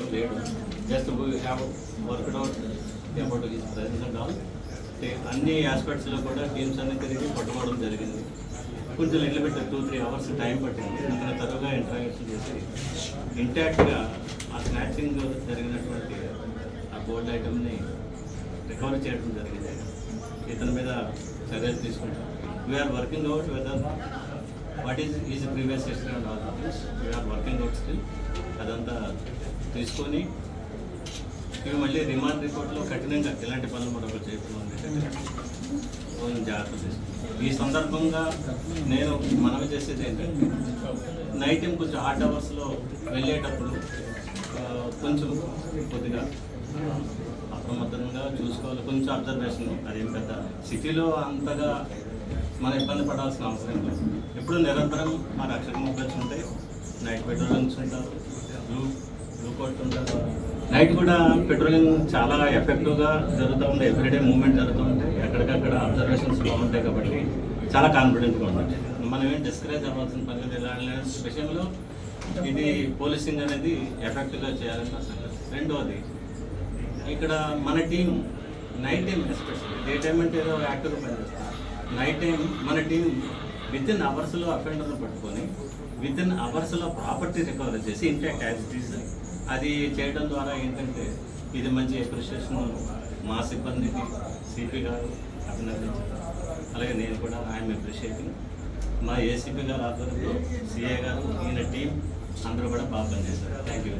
ఏం లేడు just we have worked out about his and all అన్ని ఆస్పెక్ట్స్లో కూడా టీమ్స్ అన్ని తిరిగి పట్టుకోవడం జరిగింది. కొంచెం little bit two three hours time పట్టింది. అక్కడ తరువుగా ఇంటరాక్షన్ చేసి ఇంటాక్ట్గా ఆ స్నాచింగ్ జరిగినటువంటి ఆ గోల్డ్ ఐటమ్ని రికవరీ చేయడం జరిగింది. ఇతని మీద చర్యలు తీసుకుంటాం. We are working out whether what is is previous history and all things we are working out still అదంతా తీసుకొని ఇవి మళ్ళీ రిమాండ్ రిపోర్ట్లో కఠినంగా ఇలాంటి పనులు మరొకరు చేయకుండా జాగ్రత్త తీసుకుంటాం ఈ సందర్భంగా నేను మనవి చేసేది ఏంటంటే నైట్ టైం కొంచెం హాట్ అవర్స్లో వెళ్ళేటప్పుడు కొంచెం కొద్దిగా అప్రమత్తంగా చూసుకోవాలి. కొంచెం అబ్జర్వేషన్ అదేం పెద్ద సిటీలో అంతగా మనం ఇబ్బంది పడాల్సిన అవసరం లేదు. ఎప్పుడు నిరంతరం మా రక్షక మొబైల్స్ ఉంటాయి. నైట్ పెట్రోల్ ఉంటారు. నైట్ కూడా పెట్రోలింగ్ చాలా ఎఫెక్టివ్గా జరుగుతూ ఉంది. ఎవ్రీడే మూవ్మెంట్ జరుగుతూ ఉంటాయి ఎక్కడికక్కడ అబ్జర్వేషన్స్ బాగుంటాయి కాబట్టి చాలా కాన్ఫిడెంట్గా ఉంటుంది మనం ఏం డిస్కరేజ్ అవ్వాల్సిన పని లేదు. ఇలాంటి విషయంలో ఇది పోలీసింగ్ అనేది ఎఫెక్టివ్గా చేయాలని అసలు సంగతి ఇక్కడ మన team night time especially day time అంటే ఏదో యాక్టివ్గా పనిచేస్తాం. నైట్ టైం మన టీం విత్ ఇన్ అవర్స్లో అఫెండర్ను పట్టుకొని విత్ ఇన్ అవర్స్లో ప్రాపర్టీ రికవరీ చేసి ఇంటాక్ట్ యాక్టివిటీస్ అది చేయడం ద్వారా ఏంటంటే ఇది మంచి అప్రిషియేషన్ మా సిబ్బందికి సిపి గారు అభినందించారు. అలాగే నేను కూడా ఐఎమ్ అప్రిషియేటింగ్ మా ఏసీపీ గారు ఆధ్వర్యంలో సిఏ గారు ఈయన టీం అందరూ కూడా బాగా పనిచేశారు. Thank you